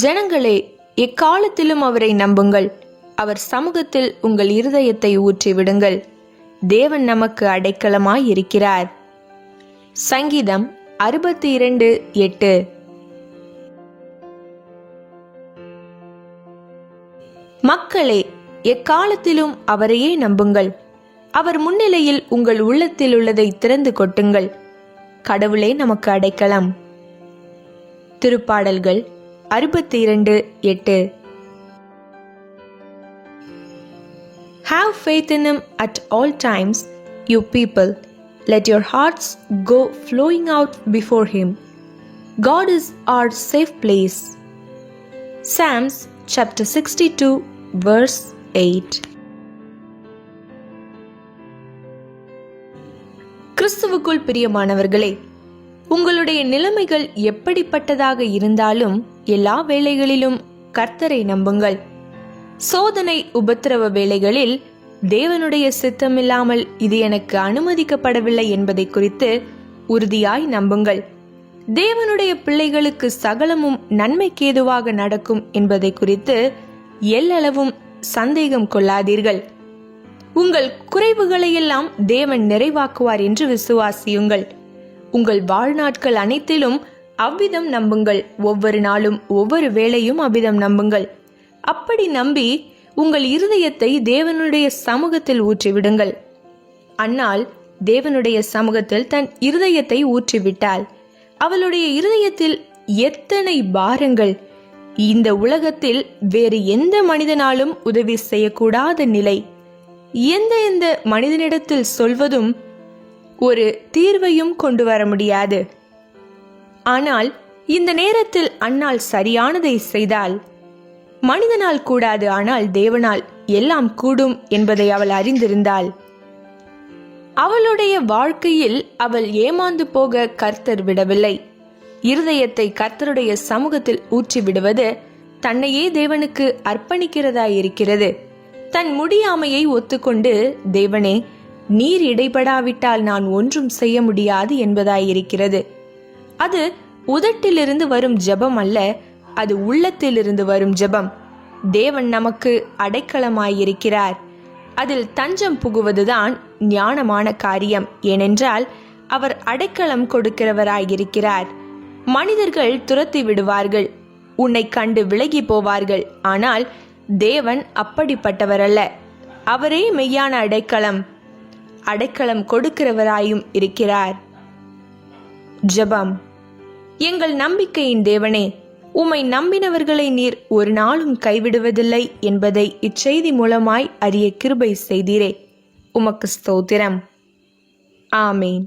ஜனங்களே எக்காலத்திலும் அவரை நம்புங்கள். அவர் சமூகத்தில் உங்கள் இருதயத்தை ஊற்றி விடுங்கள். தேவன் நமக்கு அடைக்கலமாய் இருக்கிறார். சங்கீதம் அறுபத்தி இரண்டு எட்டு. மக்களே எக்காலத்திலும் அவரையே நம்புங்கள். அவர் முன்னிலையில் உங்கள் உள்ளத்தில் உள்ளதை திறந்து கொட்டுங்கள். கடவுளே நமக்கு அடைக்கலம். திருப்பாடல்கள் அறுபத்தி இரண்டு எட்டு have faith in him at all times you people let your hearts go flowing out before him God is our safe place Psalms chapter sixty two verse eight கிறிஸ்துவுக்குள் பிரியமானவர்களே உங்களுடைய நிலைமைகள் எப்படிப்பட்டதாக இருந்தாலும் எல்லா வேளைகளிலும் கர்த்தரை நம்புங்கள். சோதனை உபத்திரவ வேளைகளில் தேவனுடைய சித்தமில்லாமல் இது எனக்கு அனுமதிக்கப்படவில்லை என்பதை குறித்து உறுதியாய் நம்புங்கள். தேவனுடைய பிள்ளைகளுக்கு சகலமும் நன்மைக்கேதுவாக நடக்கும் என்பதை குறித்து எல்லளவும் சந்தேகம் கொள்ளாதீர்கள். உங்கள் குறைவுகளையெல்லாம் தேவன் நிறைவாக்குவார் என்று விசுவாசியுங்கள். உங்கள் வாழ்நாட்கள் அனைத்திலும் அவ்விதம் நம்புங்கள். ஒவ்வொரு நாளும் ஒவ்வொரு வேளையும் அவ்விதம் நம்புங்கள். அப்படி நம்பி உங்கள் இருதயத்தை தேவனுடைய சமூகத்தில் ஊற்றிவிடுங்கள். அன்னால் தேவனுடைய சமூகத்தில் தன் இருதயத்தை ஊற்றிவிட்டாள். அவளுடைய இருதயத்தில் எத்தனை பாரங்கள். இந்த உலகத்தில் வேறு எந்த மனிதனாலும் உதவி செய்யக்கூடாத நிலை. எந்த எந்த மனிதனிடத்தில் சொல்வதும் ஒரு தீர்வையும் கொண்டு வர முடியாது. ஆனால் இந்த நேரத்தில் அன்னாள் சரியானதை செய்தால் மனிதனால் கூடாது ஆனால் தேவனால் எல்லாம் கூடும் என்பதை அவள் அறிந்திருந்தாள். அவளுடைய வாழ்க்கையில் அவள் ஏமாந்து போக கர்த்தர் விடவில்லை. இருதயத்தை கர்த்தருடைய சமூகத்தில் ஊற்றி விடுவது தன்னையே தேவனுக்கு அர்ப்பணிக்கிறதாயிருக்கிறது. தன் முடியாமையை ஒத்துக்கொண்டு தேவனே நீர் இடைபடாவிட்டால் நான் ஒன்றும் செய்ய முடியாது என்பதாயிருக்கிறது. அது உதட்டிலிருந்து வரும் ஜெபம் அல்ல அது உள்ளத்திலிருந்து வரும் ஜெபம். தேவன் நமக்கு அடைக்கலமாயிருக்கிறார். அதில் தஞ்சம் புகுவதுதான் ஞானமான காரியம். ஏனென்றால் அவர் அடைக்கலம் கொடுக்கிறவராயிருக்கிறார். மனிதர்கள் துரத்தி விடுவார்கள் உன்னை கண்டு விலகி போவார்கள். ஆனால் தேவன் அப்படிப்பட்டவரல்ல. அவரே மெய்யான அடைக்கலம். அடைக்கலம் கொடுக்கிறவராயும் இருக்கிறார். ஜெபம். எங்கள் நம்பிக்கையின் தேவனே உம்மை நம்பினவர்களை நீர் ஒரு நாளும் கைவிடுவதில்லை என்பதை இச்செய்தி மூலமாய் அறிய கிருபை செய்தீரே. உமக்கு ஸ்தோத்திரம். ஆமேன்.